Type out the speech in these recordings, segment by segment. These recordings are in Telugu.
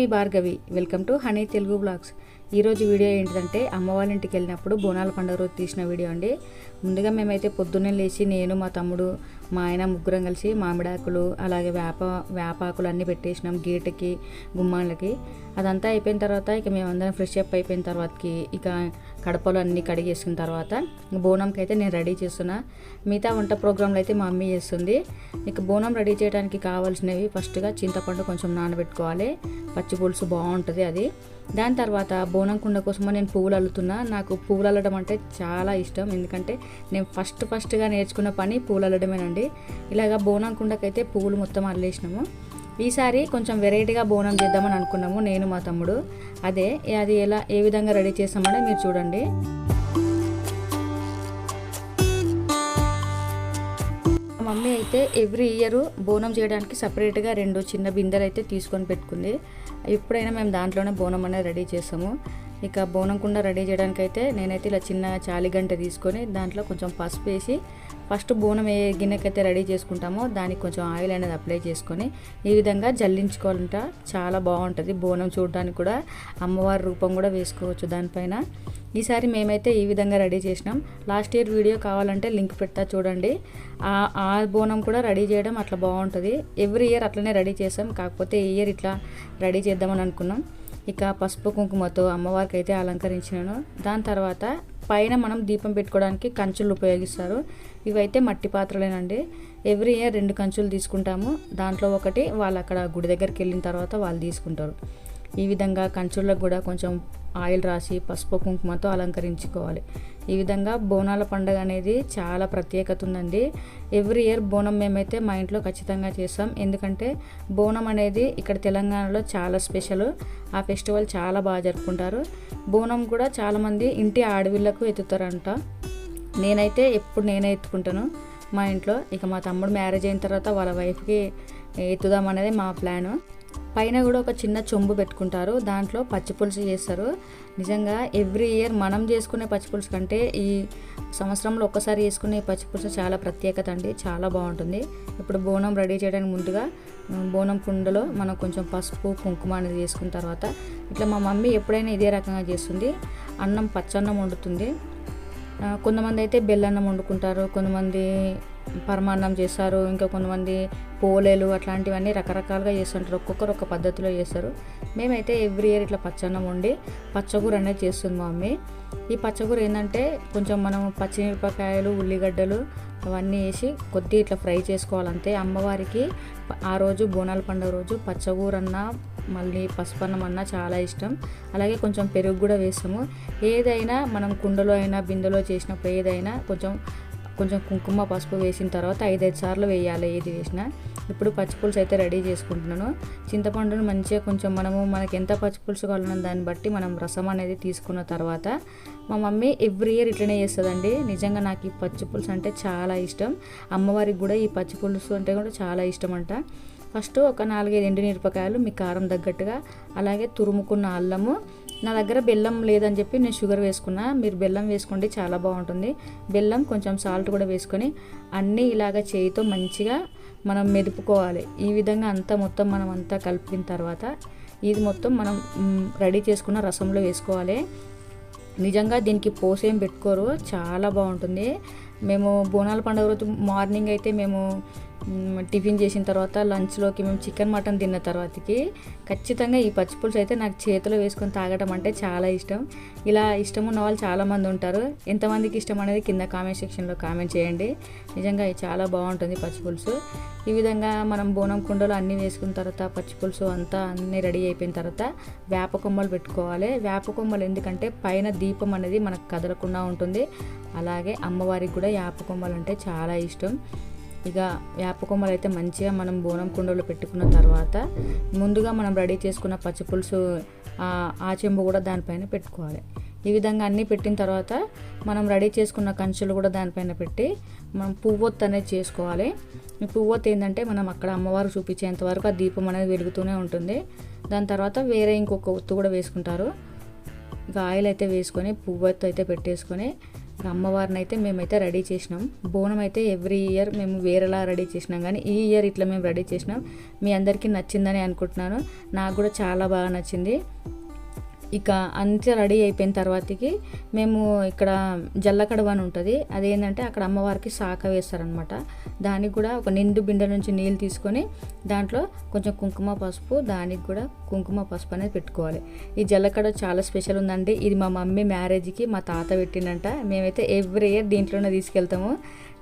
Me Bhargavi. Welcome to honey Telugu vlogs. ఈరోజు వీడియో ఏంటంటే అమ్మ వాళ్ళ ఇంటికి వెళ్ళినప్పుడు బోనాల పండుగ రోజు తీసిన వీడియో అండి. ముందుగా మేమైతే పొద్దున్నే లేచి నేను మా తమ్ముడు మా ఆయన ముగ్గురం కలిసి మామిడాకులు అలాగే వేప వేపాకులు అన్నీ పెట్టేసినాం గేటుకి గుమ్మాలకి. అదంతా అయిపోయిన తర్వాత ఇక మేమందరం ఫ్రెష్ అప్ అయిపోయిన తర్వాతకి ఇక కడపలు అన్నీ కడిగేసిన తర్వాత బోనంకి అయితే నేను రెడీ చేస్తున్నా. మిగతా వంట ప్రోగ్రాంలు అయితే మా మమ్మీ చేస్తుంది. ఇక బోనం రెడీ చేయడానికి కావాల్సినవి ఫస్ట్గా చింతపండు కొంచెం నానబెట్టుకోవాలి. పచ్చి పులుసు బాగుంటుంది అది. దాని తర్వాత బోనం కుండ కోసమో నేను పువ్వులు అల్లుతున్నా. నాకు పువ్వులు అల్లడం అంటే చాలా ఇష్టం. ఎందుకంటే నేను ఫస్ట్ ఫస్ట్గా నేర్చుకున్న పని పువ్వులు అల్లడమేనండి. ఇలాగ బోనం కుండకైతే పువ్వులు మొత్తం అల్లేసినాము. ఈసారి కొంచెం వెరైటీగా బోనం చేద్దామని అనుకున్నాము నేను మా తమ్ముడు. అదే అది ఎలా ఏ విధంగా రెడీ చేస్తామని మీరు చూడండి. మా మమ్మీ అయితే ఎవ్రీ ఇయర్ బోనం చేయడానికి సపరేట్గా రెండు చిన్న బిందెలు అయితే తీసుకొని పెట్టుకుంది. ఎప్పుడైనా మేము దాంట్లోనే బోనం అనేది రెడీ చేస్తాము. ఇక బోనం కుండ రెడీ చేయడానికి అయితే నేనైతే ఇలా చిన్న చాలిగంట తీసుకొని దాంట్లో కొంచెం పసుపు వేసి ఫస్ట్ బోనం ఏ గిన్నెకైతే రెడీ చేసుకుంటామో దానికి కొంచెం ఆయిల్ అనేది అప్లై చేసుకొని ఈ విధంగా జల్లించుకోవాలంట చాలా బాగుంటుంది బోనం చూడడానికి కూడా. అమ్మవారి రూపం కూడా వేసుకోవచ్చు దానిపైన. ఈసారి మేమైతే ఈ విధంగా రెడీ చేసినాం. లాస్ట్ ఇయర్ వీడియో కావాలంటే లింక్ పెడతా చూడండి. ఆ ఆ బోనం కూడా రెడీ చేయడం అట్లా బాగుంటుంది. ఎవ్రీ ఇయర్ అట్లనే రెడీ చేసాం. కాకపోతే ఈ ఇయర్ ఇట్లా రెడీ చేద్దామని అనుకున్నాం. ఇక పసుపు కుంకుమతో అమ్మవారికి అయితే అలంకరించినాను. దాని తర్వాత పైన మనం దీపం పెట్టుకోవడానికి కంచులు ఉపయోగిస్తారు. ఇవైతే మట్టి పాత్రలేనండి. ఎవ్రీ ఇయర్ రెండు కంచులు తీసుకుంటాము. దాంట్లో ఒకటి వాళ్ళు అక్కడ గుడి దగ్గరికి వెళ్ళిన తర్వాత వాళ్ళు తీసుకుంటారు. ఈ విధంగా కంచుళ్ళకు కూడా కొంచెం ఆయిల్ రాసి పసుపు కుంకుమతో అలంకరించుకోవాలి. ఈ విధంగా బోనాల పండుగ అనేది చాలా ప్రత్యేకత ఉందండి. ఎవ్రీ ఇయర్ బోనం మేమైతే మా ఇంట్లో ఖచ్చితంగా చేస్తాం. ఎందుకంటే బోనం అనేది ఇక్కడ తెలంగాణలో చాలా స్పెషల్. ఆ ఫెస్టివల్ చాలా బాగా జరుపుకుంటారు. బోనం కూడా చాలామంది ఇంటి ఆడవిళ్ళకు ఎత్తుతారంట. నేనైతే ఎప్పుడు నేనే ఎత్తుకుంటాను మా ఇంట్లో. ఇక మా తమ్ముడు మ్యారేజ్ అయిన తర్వాత వాళ్ళ వైఫ్కి ఎత్తుదాం అనేది మా ప్లాను. పైన కూడా ఒక చిన్న చెంబు పెట్టుకుంటారు. దాంట్లో పచ్చిపులుసు చేస్తారు. నిజంగా ఎవ్రీ ఇయర్ మనం చేసుకునే పచ్చిపులుసు కంటే ఈ సంవత్సరంలో ఒక్కసారి చేసుకునే పచ్చిపులుసు చాలా ప్రత్యేకత అండి. చాలా బాగుంటుంది. ఇప్పుడు బోనం రెడీ చేయడానికి ముందుగా బోనం కుండలో మనం కొంచెం పసుపు కుంకుమ అనేది వేసుకున్న తర్వాత ఇట్లా మా మమ్మీ ఎప్పుడైనా ఇదే రకంగా చేస్తుంది. అన్నం పచ్చన్నం వండుతుంది. కొంతమంది అయితే బెల్లన్నం వండుకుంటారు. కొంతమంది పరమాన్నం చేస్తారు ఇంకా కొంతమంది పోలేలు అట్లాంటివన్నీ రకరకాలుగా చేస్తుంటారు. ఒక్కొక్కరు ఒక పద్ధతిలో చేస్తారు. మేమైతే ఎవ్రీ ఇయర్ ఇట్లా పచ్చన్నం వండి పచ్చగూర అనేది చేస్తుంది మా మమ్మీ. ఈ పచ్చగూర ఏంటంటే కొంచెం మనం పచ్చిమిరపకాయలు ఉల్లిగడ్డలు అవన్నీ వేసి కొద్ది ఇట్లా ఫ్రై చేసుకోవాలంతే. అమ్మవారికి ఆ రోజు బోనాల పండుగ రోజు పచ్చగూరన్న మళ్ళీ పసుపన్నం అన్న చాలా ఇష్టం. అలాగే కొంచెం పెరుగు కూడా వేస్తాము. ఏదైనా మనం కుండలో అయినా బిందెలో చేసినప్పుడు ఏదైనా కొంచెం కొంచెం కుంకుమ పసుపు వేసిన తర్వాత ఐదైదు సార్లు వేయాలి ఏది వేసినా. ఇప్పుడు పచ్చిపులుసు అయితే రెడీ చేసుకుంటున్నాను. చింతపండును మంచిగా కొంచెం మనము మనకి ఎంత పచ్చిపులుసు కావాలన్న దాన్ని బట్టి మనం రసం అనేది తీసుకున్న తర్వాత మా మమ్మీ ఎవ్రీ ఇయర్ ఇట్లనే చేస్తుందండి. నిజంగా నాకు ఈ పచ్చిపులుసు అంటే చాలా ఇష్టం. అమ్మవారికి కూడా ఈ పచ్చిపులుసు అంటే కూడా చాలా ఇష్టం అంట ఫస్ట్ ఒక నాలుగైదు ఎండుమిరపకాయలు మీ కారం తగ్గట్టుగా అలాగే తురుముకున్న అల్లము నా దగ్గర బెల్లం లేదని చెప్పి నేను షుగర్ వేసుకున్నా. మీరు బెల్లం వేసుకోండి చాలా బాగుంటుంది. బెల్లం కొంచెం సాల్ట్ కూడా వేసుకొని అన్నీ ఇలాగ చేయితో మంచిగా మనం మెదుపుకోవాలి. ఈ విధంగా అంతా మొత్తం మనం అంతా కలిపిన తర్వాత ఇది మొత్తం మనం రెడీ చేసుకున్న రసంలో వేసుకోవాలి. నిజంగా దీనికి పోసేం పెట్టుకోరు చాలా బాగుంటుంది. మేము బోనాల పండుగ రోజు మార్నింగ్ అయితే మేము టిఫిన్ చేసిన తర్వాత లంచ్లోకి మేము చికెన్ మటన్ తిన్న తర్వాతకి ఖచ్చితంగా ఈ పచ్చిపులుసు అయితే నాకు చేతిలో వేసుకొని తాగడం అంటే చాలా ఇష్టం. ఇలా ఇష్టం ఉన్న వాళ్ళు చాలామంది ఉంటారు. ఎంతమందికి ఇష్టం అనేది కింద కామెంట్ సెక్షన్లో కామెంట్ చేయండి. నిజంగా ఇది చాలా బాగుంటుంది పచ్చిపులుసు ఈ విధంగా మనం బోనం కుండలో అన్నీ వేసుకున్న తర్వాత పచ్చిపులుసు అంతా అన్నీ రెడీ అయిపోయిన తర్వాత వేప కొమ్మలు పెట్టుకోవాలి. వేప కొమ్మలు ఎందుకంటే పైన దీపం అనేది మనకు కదలకుండా ఉంటుంది. అలాగే అమ్మవారికి కూడా వేప కొమ్మలు అంటే చాలా ఇష్టం. ఇక వేప కొమ్మలు అయితే మంచిగా మనం బోనం కుండలో పెట్టుకున్న తర్వాత ముందుగా మనం రెడీ చేసుకున్న పచ్చిపులుసు ఆ చెంబు కూడా దానిపైన పెట్టుకోవాలి. ఈ విధంగా అన్నీ పెట్టిన తర్వాత మనం రెడీ చేసుకున్న కంచులు కూడా దానిపైన పెట్టి మనం పువ్వొత్తు అనేది చేసుకోవాలి. ఈ పువ్వొత్తు ఏంటంటే మనం అక్కడ అమ్మవారు చూపించేంత వరకు ఆ దీపం అనేది వెలుగుతూనే ఉంటుంది. దాని తర్వాత వేరే ఇంకొక ఒత్తు కూడా వేసుకుంటారు. ఇక ఆయిల్ అయితే వేసుకొని పువ్వొత్తు అయితే పెట్టేసుకొని అమ్మవారిని అయితే మేమైతే రెడీ చేసినాం. బోనం అయితే ఎవ్రీ ఇయర్ మేము వేరేలా రెడీ చేసినాం. కానీ ఈ ఇయర్ ఇట్లా మేము రెడీ చేసినాం. మీ అందరికీ నచ్చిందని అనుకుంటున్నాను. నాకు కూడా చాలా బాగా నచ్చింది. ఇక అంతా రెడీ అయిపోయిన తర్వాతకి మేము ఇక్కడ జల్లకడవ అని ఉంటుంది. అదేంటంటే అక్కడ అమ్మవారికి శాఖ వేస్తారనమాట దానికి కూడా ఒక నిండు బిందె నుంచి నీళ్ళు తీసుకొని దాంట్లో కొంచెం కుంకుమ పసుపు దానికి కూడా కుంకుమ పసుపు అనేది పెట్టుకోవాలి. ఈ జల్లకడ చాలా స్పెషల్ ఉందండి. ఇది మా మమ్మీ మ్యారేజ్కి మా తాత పెట్టిండంట మేమైతే ఎవ్రీ ఇయర్ దీంట్లోనే తీసుకెళ్తాము.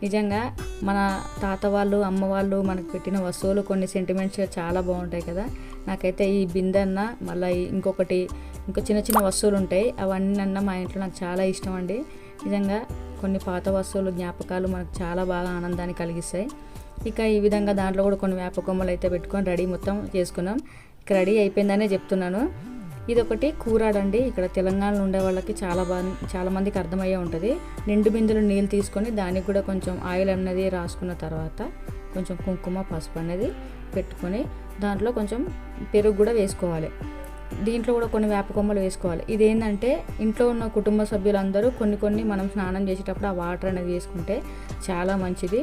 నిజంగా మన తాత వాళ్ళు అమ్మ వాళ్ళు మనకు పెట్టిన వస్తువులు కొన్ని సెంటిమెంట్స్గా చాలా బాగుంటాయి కదా. నాకైతే ఈ బిందెన్న మళ్ళీ ఇంకొకటి ఇంకా చిన్న చిన్న వస్తువులు ఉంటాయి అవన్నీ అన్న మా ఇంట్లో నాకు చాలా ఇష్టం అండి నిజంగా కొన్ని పాత వస్తువులు జ్ఞాపకాలు మనకు చాలా బాగా ఆనందాన్ని కలిగిస్తాయి. ఇక ఈ విధంగా దాంట్లో కూడా కొన్ని వేప కొమ్మలు అయితే పెట్టుకొని రెడీ మొత్తం చేసుకున్నాం. ఇక రెడీ అయిపోయిందనే చెప్తున్నాను. ఇది ఒకటి కూరాడండి. ఇక్కడ తెలంగాణలో ఉండే వాళ్ళకి చాలా బాగా చాలామందికి అర్థమయ్యే ఉంటుంది. నిండు బిందులు నీళ్ళు తీసుకొని దానికి కూడా కొంచెం ఆయిల్ అన్నది రాసుకున్న తర్వాత కొంచెం కుంకుమ పసుపు అనేది పెట్టుకొని దాంట్లో కొంచెం పెరుగు కూడా వేసుకోవాలి. దీంట్లో కూడా కొన్ని వేప కొమ్మలు వేసుకోవాలి. ఇదేంటంటే ఇంట్లో ఉన్న కుటుంబ సభ్యులందరూ కొన్ని కొన్ని మనం స్నానం చేసేటప్పుడు ఆ వాటర్ అనేది వేసుకుంటే చాలా మంచిది.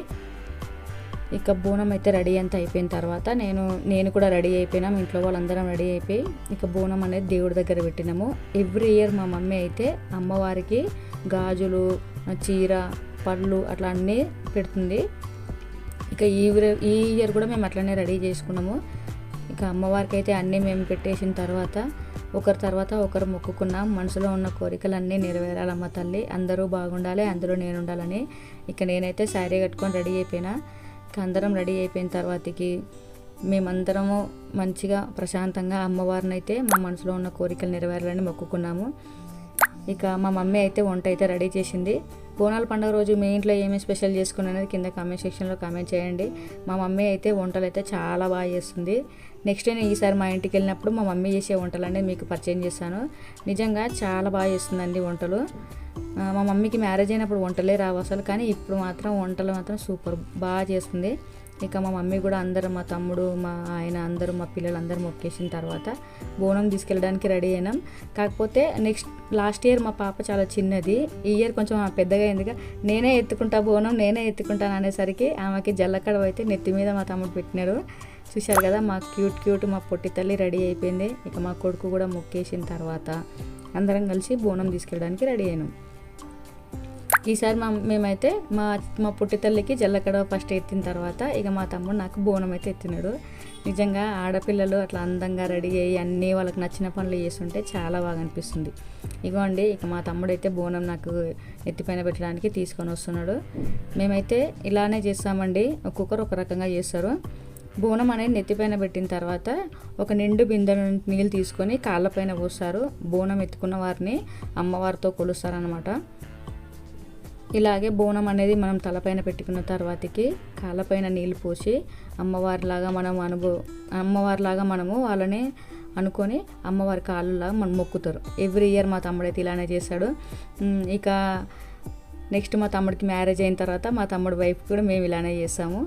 ఇక బోనం అయితే రెడీ అంతా అయిపోయిన తర్వాత నేను నేను కూడా రెడీ అయిపోయినాం ఇంట్లో వాళ్ళందరం రెడీ అయిపోయి ఇక బోనం అనేది దేవుడి దగ్గర పెట్టినాము. ఎవ్రీ ఇయర్ మా మమ్మీ అయితే అమ్మవారికి గాజులు చీర పళ్ళు అట్లా అన్నీ పెడుతుంది. ఇక ఈ ఈ ఇయర్ కూడా మేము అట్లనే రెడీ చేసుకున్నాము. ఇక అమ్మవారికి అయితే అన్నీ మేము పెట్టేసిన తర్వాత ఒకరి తర్వాత ఒకరు మొక్కుకున్నాం మనసులో ఉన్న కోరికలన్నీ నెరవేరాలమ్మ తల్లి. అందరూ బాగుండాలి అందరూ నేను ఉండాలని ఇక నేనైతే శారీ కట్టుకొని రెడీ అయిపోయినా. ఇక అందరం రెడీ అయిపోయిన తర్వాతకి మేమందరము మంచిగా ప్రశాంతంగా అమ్మవారిని అయితే మా మనసులో ఉన్న కోరికలు నెరవేరాలని మొక్కుకున్నాము. ఇక మా మమ్మీ అయితే వంట అయితే రెడీ చేసింది. బోనాల పండుగ రోజు మీ ఇంట్లో ఏమేమి స్పెషల్ చేసుకున్నది కింద కామెంట్ సెక్షన్లో కామెంట్ చేయండి. మా మమ్మీ అయితే వంటలు అయితే చాలా బాగా చేస్తుంది. నెక్స్ట్ నేను ఈసారి మా ఇంటికి వెళ్ళినప్పుడు మా మమ్మీ చేసే వంటలు అనేది మీకు పరిచయం చేస్తాను. నిజంగా చాలా బాగా చేస్తుందండి వంటలు. మా మమ్మీకి మ్యారేజ్ అయినప్పుడు వంటలే రావు అసలు కానీ ఇప్పుడు మాత్రం వంటలు మాత్రం సూపర్ బాగా చేస్తుంది. ఇక మా మమ్మీ కూడా అందరూ మా తమ్ముడు మా ఆయన అందరూ మా పిల్లలు అందరూ మొక్కేసిన తర్వాత బోనం తీసుకెళ్ళడానికి రెడీ అయినాం. కాకపోతే నెక్స్ట్ లాస్ట్ ఇయర్ మా పాప చాలా చిన్నది. ఈ ఇయర్ కొంచెం పెద్దగా అయిందిగా నేనే ఎత్తుకుంటా బోనం నేనే ఎత్తుకుంటాను అనేసరికి ఆమెకి జల్లకడవ అయితే నెత్తి మీద మా తమ్ముడు పెట్టినారు చూశారు కదా మా క్యూట్ క్యూట్ మా పొట్టి తల్లి రెడీ అయిపోయింది. ఇక మా కొడుకు కూడా మొక్కేసిన తర్వాత అందరం కలిసి బోనం తీసుకెళ్ళడానికి రెడీ అయినాం. ఈసారి మా మేమైతే మా మా పుట్టి తల్లికి జల్లకడ ఫస్ట్ ఎత్తిన తర్వాత ఇక మా తమ్ముడు నాకు బోనం అయితే ఎత్తినాడు. నిజంగా ఆడపిల్లలు అట్లా అందంగా రెడీ అయ్యి అన్నీ వాళ్ళకి నచ్చిన పనులు చేస్తుంటే చాలా బాగా అనిపిస్తుంది. ఇగోండి ఇక మా తమ్ముడు అయితే బోనం నాకు ఎత్తిపైన పెట్టడానికి తీసుకొని వస్తున్నాడు. మేమైతే ఇలానే చేస్తామండి. ఒక్కొక్కరు ఒక రకంగా చేస్తారు. బోనం అనేది నెత్తిపైన పెట్టిన తర్వాత ఒక నిండు బిందె నీళ్ళు తీసుకొని కాళ్ళపైన పోస్తారు. బోనం ఎత్తుకున్న వారిని అమ్మవారితో కొలుస్తారనమాట ఇలాగే బోనం అనేది మనం తలపైన పెట్టుకున్న తర్వాతకి కాళ్ళపైన నీళ్ళు పోసి అమ్మవారిలాగా మనం అనుభవ అమ్మవారిలాగా మనము వాళ్ళని అనుకొని అమ్మవారి కాళ్ళలాగా మనం మొక్కుతారు. ఎవ్రీ ఇయర్ మా తమ్ముడైతే ఇలానే చేశాడు ఇక నెక్స్ట్ మా తమ్ముడికి మ్యారేజ్ అయిన తర్వాత మా తమ్ముడు వైఫ్ కూడా మేము ఇలానే చేస్తాము.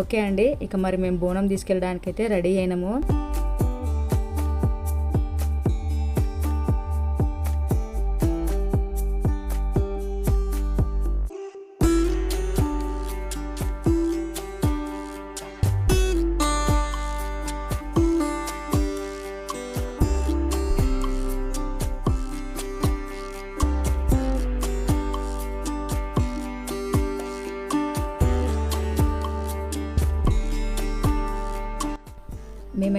ఓకే అండి ఇక మరి మేము బోనం తీసుకెళ్ళడానికైతే రెడీ అయినాము.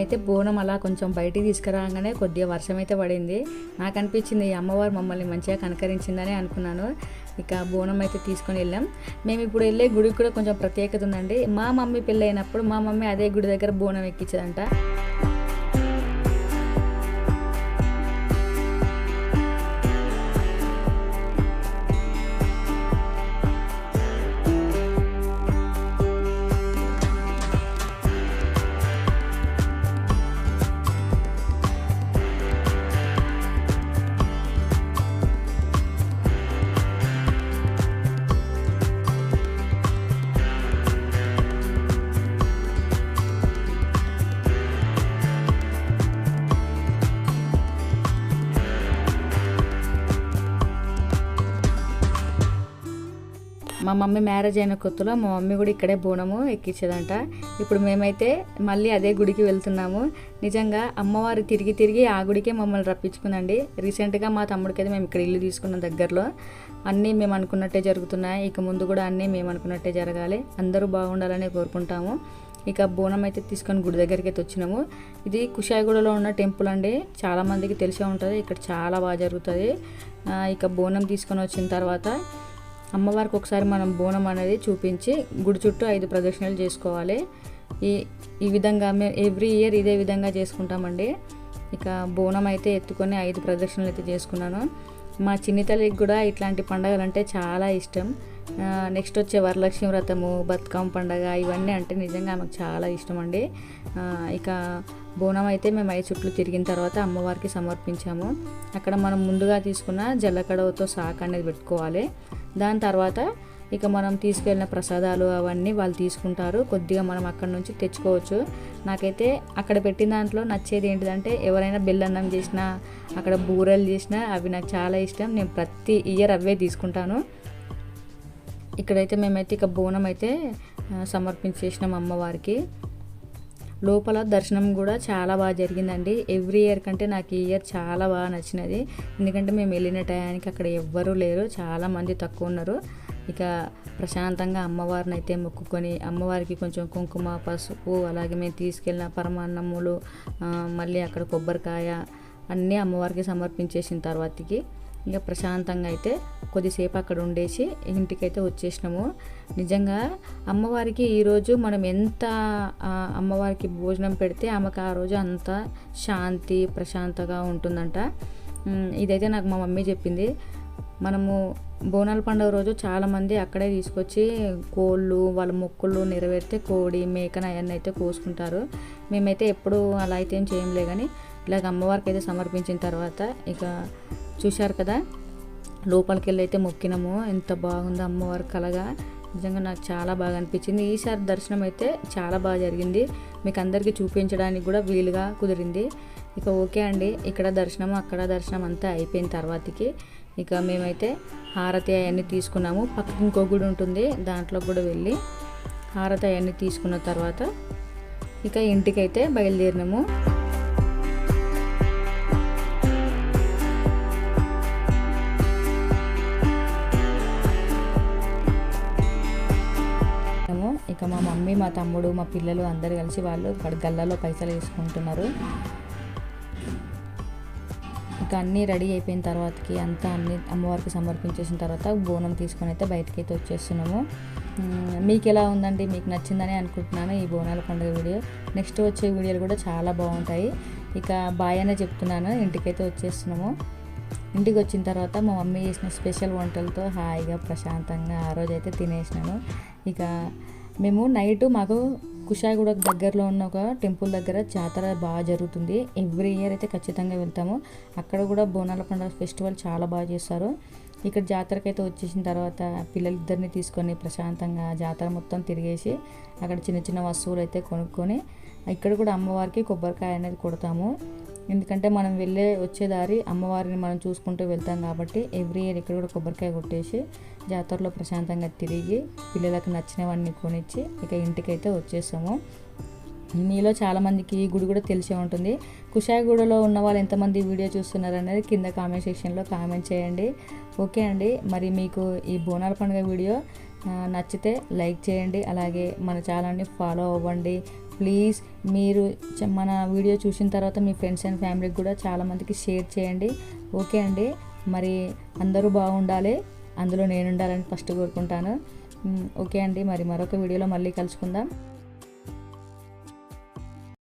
మేమైతే బోనం అలా కొంచెం బయటికి తీసుకురాగానే కొద్దిగా వర్షం అయితే పడింది. నాకు అనిపించింది ఈ అమ్మవారు మమ్మల్ని మంచిగా కనకరించిందని అనుకున్నాను. ఇక బోనం అయితే తీసుకొని వెళ్ళాం. మేము ఇప్పుడు వెళ్ళే గుడికి కూడా కొంచెం ప్రత్యేకత ఉందండి. మా మమ్మీ పెళ్ళి అయినప్పుడు మా మమ్మీ అదే గుడి దగ్గర బోనం ఎక్కించదంట. మా మమ్మీ మ్యారేజ్ అయిన కొత్తలో మా మమ్మీ కూడా ఇక్కడే బోనము ఎక్కించేదంట ఇప్పుడు మేమైతే మళ్ళీ అదే గుడికి వెళ్తున్నాము. నిజంగా అమ్మవారు తిరిగి తిరిగి ఆ గుడికే మమ్మల్ని రప్పించుకుందండి రీసెంట్గా మా తమ్ముడికైతే మేము ఇక్కడ ఇల్లు తీసుకున్న దగ్గరలో. అన్నీ మేము అనుకున్నట్టే జరుగుతున్నాయి. ఇక ముందు కూడా అన్నీ మేము అనుకున్నట్టే జరగాలి. అందరూ బాగుండాలని కోరుకుంటాము. ఇక బోనం అయితే తీసుకొని గుడి దగ్గరికి అయితే వచ్చినాము. ఇది కుషాయిగూడలో ఉన్న టెంపుల్ అండి. చాలామందికి తెలిసే ఉంటుంది. ఇక్కడ చాలా బాగా జరుగుతుంది. ఇక బోనం తీసుకొని వచ్చిన తర్వాత అమ్మవారికి ఒకసారి మనం బోనం అనేది చూపించి గుడి చుట్టూ ఐదు ప్రదక్షిణలు చేసుకోవాలి. ఈ ఈ విధంగా మేము ఎవ్రీ ఇయర్ ఇదే విధంగా చేసుకుంటామండి. ఇక బోనం అయితే ఎత్తుకొని ఐదు ప్రదక్షిణలు అయితే చేసుకున్నాను. మా చిన్ని తల్లికి కూడా ఇట్లాంటి పండగలు అంటే చాలా ఇష్టం. నెక్స్ట్ వచ్చే వరలక్ష్మి వ్రతము బతుకమ్మ పండగ ఇవన్నీ అంటే నిజంగా ఆమెకు చాలా ఇష్టం అండి ఇక బోనం అయితే మేము ఐదు చుట్లు తిరిగిన తర్వాత అమ్మవారికి సమర్పించాము. అక్కడ మనం ముందుగా తీసుకున్న జల్లకడవతో సాక్ అనేది పెట్టుకోవాలి. దాని తర్వాత ఇక మనం తీసుకెళ్ళిన ప్రసాదాలు అవన్నీ వాళ్ళు తీసుకుంటారు. కొద్దిగా మనం అక్కడ నుంచి తెచ్చుకోవచ్చు. నాకైతే అక్కడ పెట్టిన దాంట్లో నచ్చేది ఏంటిదంటే ఎవరైనా బెల్లన్నం చేసినా అక్కడ బూరెలు చేసినా అవి నాకు చాలా ఇష్టం. నేను ప్రతి ఇయర్ అవే తీసుకుంటాను. ఇక్కడైతే మేమైతే ఇక బోనం అయితే సమర్పించేసినాం అమ్మవారికి. లోపల దర్శనం కూడా చాలా బాగా జరిగిందండి. ఎవ్రీ ఇయర్ కంటే నాకు ఈ ఇయర్ చాలా బాగా నచ్చినది. ఎందుకంటే మేము వెళ్ళిన టయానికి అక్కడ ఎవ్వరూ లేరు. చాలా మంది తక్కువ ఉన్నారు. ఇక ప్రశాంతంగా అమ్మవారిని అయితే మొక్కుకొని అమ్మవారికి కొంచెం కుంకుమ పసుపు అలాగే మేము తీసుకెళ్ళిన పరమాన్నములు మళ్ళీ అక్కడ కొబ్బరికాయ అన్నీ అమ్మవారికి సమర్పించేసిన తర్వాతకి ఇక ప్రశాంతంగా అయితే కొద్దిసేపు అక్కడ ఉండేసి ఇంటికైతే వచ్చేసినాము. నిజంగా అమ్మవారికి ఈరోజు మనం ఎంత అమ్మవారికి భోజనం పెడితే ఆమెకు ఆ రోజు అంత శాంతి ప్రశాంతగా ఉంటుందంట. ఇదైతే నాకు మా మమ్మీ చెప్పింది. మనము బోనాల పండుగ రోజు చాలామంది అక్కడే తీసుకొచ్చి కోళ్ళు వాళ్ళ మొక్కులు నెరవేరితే కోడి మేకన అవన్నీ అయితే కోసుకుంటారు. మేమైతే ఎప్పుడు అలా అయితే ఏం చేయంలే కానీ ఇలాగ అమ్మవారికి అయితే సమర్పించిన తర్వాత ఇక చూశారు కదా? లోపలికి వెళ్ళి అయితే మొక్కినాము. ఎంత బాగుందో అమ్మవారి కలగా. నిజంగా నాకు చాలా బాగా అనిపించింది. ఈసారి దర్శనం అయితే చాలా బాగా జరిగింది. మీకు అందరికీ చూపించడానికి కూడా వీలుగా కుదిరింది. ఇక ఓకే అండి. ఇక్కడ దర్శనం అక్కడ దర్శనం అంతా అయిపోయిన తర్వాతకి ఇక మేమైతే హారతి అవన్నీ తీసుకున్నాము. పక్కకి ఇంకో గుడి ఉంటుంది. దాంట్లో కూడా వెళ్ళి హారతి అవన్నీ తీసుకున్న తర్వాత ఇక ఇంటికైతే బయలుదేరినాము. ఇంకా మా మమ్మీ మా తమ్ముడు మా పిల్లలు అందరు కలిసి వాళ్ళు ఇక్కడ గల్లలో పైసలు వేసుకుంటున్నారు. ఇక అన్నీ రెడీ అయిపోయిన తర్వాతకి అంతా అన్ని అమ్మవారికి సమర్పించేసిన తర్వాత బోనం తీసుకొని అయితే బయటకి అయితే వచ్చేస్తున్నాము. మీకు ఎలా ఉందండి? మీకు నచ్చిందని అనుకుంటున్నాను ఈ బోనాల పండుగ వీడియో. నెక్స్ట్ వచ్చే వీడియోలు కూడా చాలా బాగుంటాయి. ఇక బాయ్ అనే చెప్తున్నాను ఇంటికైతే వచ్చేస్తున్నాము. ఇంటికి వచ్చిన తర్వాత మా మమ్మీ చేసిన స్పెషల్ వంటలతో హాయిగా ప్రశాంతంగా ఆ రోజు అయితే తినేసినాను. ఇక మేము నైట్ మాకు కుషాయిగూడ దగ్గరలో ఉన్న ఒక టెంపుల్ దగ్గర జాతర బాగా జరుగుతుంది. ఎవ్రీ ఇయర్ అయితే ఖచ్చితంగా వెళ్తాము. అక్కడ కూడా బోనాల పండుగ ఫెస్టివల్ చాలా బాగా చేస్తారు. ఇక్కడ జాతరకి అయితే వచ్చేసిన తర్వాత పిల్లలిద్దరిని తీసుకొని ప్రశాంతంగా జాతర మొత్తం తిరిగేసి అక్కడ చిన్న చిన్న వస్తువులు అయితే కొనుక్కొని ఇక్కడ కూడా అమ్మవారికి కొబ్బరికాయ అనేది కొడతాము. ఎందుకంటే మనం వెళ్ళే వచ్చే దారి అమ్మవారిని మనం చూసుకుంటూ వెళ్తాం కాబట్టి ఎవ్రీ ఇయర్ ఇక్కడ కూడా కొబ్బరికాయ కొట్టేసి జాతరలో ప్రశాంతంగా తిరిగి పిల్లలకు నచ్చినవన్నీ కొనిచ్చి ఇక ఇంటికైతే వచ్చేసాము మీలో చాలామందికి ఈ గుడి కూడా తెలిసే ఉంటుంది. కుషాయిగూడలో ఉన్న వాళ్ళు ఎంతమంది వీడియో చూస్తున్నారు అనేది కింద కామెంట్ సెక్షన్లో కామెంట్ చేయండి. ఓకే అండి మరి మీకు ఈ బోనాల పండుగ వీడియో నచ్చితే లైక్ చేయండి. అలాగే మన ఛానల్ని ఫాలో అవ్వండి. ప్లీజ్ మీరు చ- మన వీడియో చూసిన తర్వాత మీ ఫ్రెండ్స్ అండ్ ఫ్యామిలీకి కూడా చాలామందికి షేర్ చేయండి. ఓకే అండి? మరి అందరూ బాగుండాలి. అందులో నేను ఉండాలని ఫస్ట్ కోరుకుంటాను. ఓకే అండి. మరి మరొక వీడియోలో మళ్ళీ కలుసుకుందాం.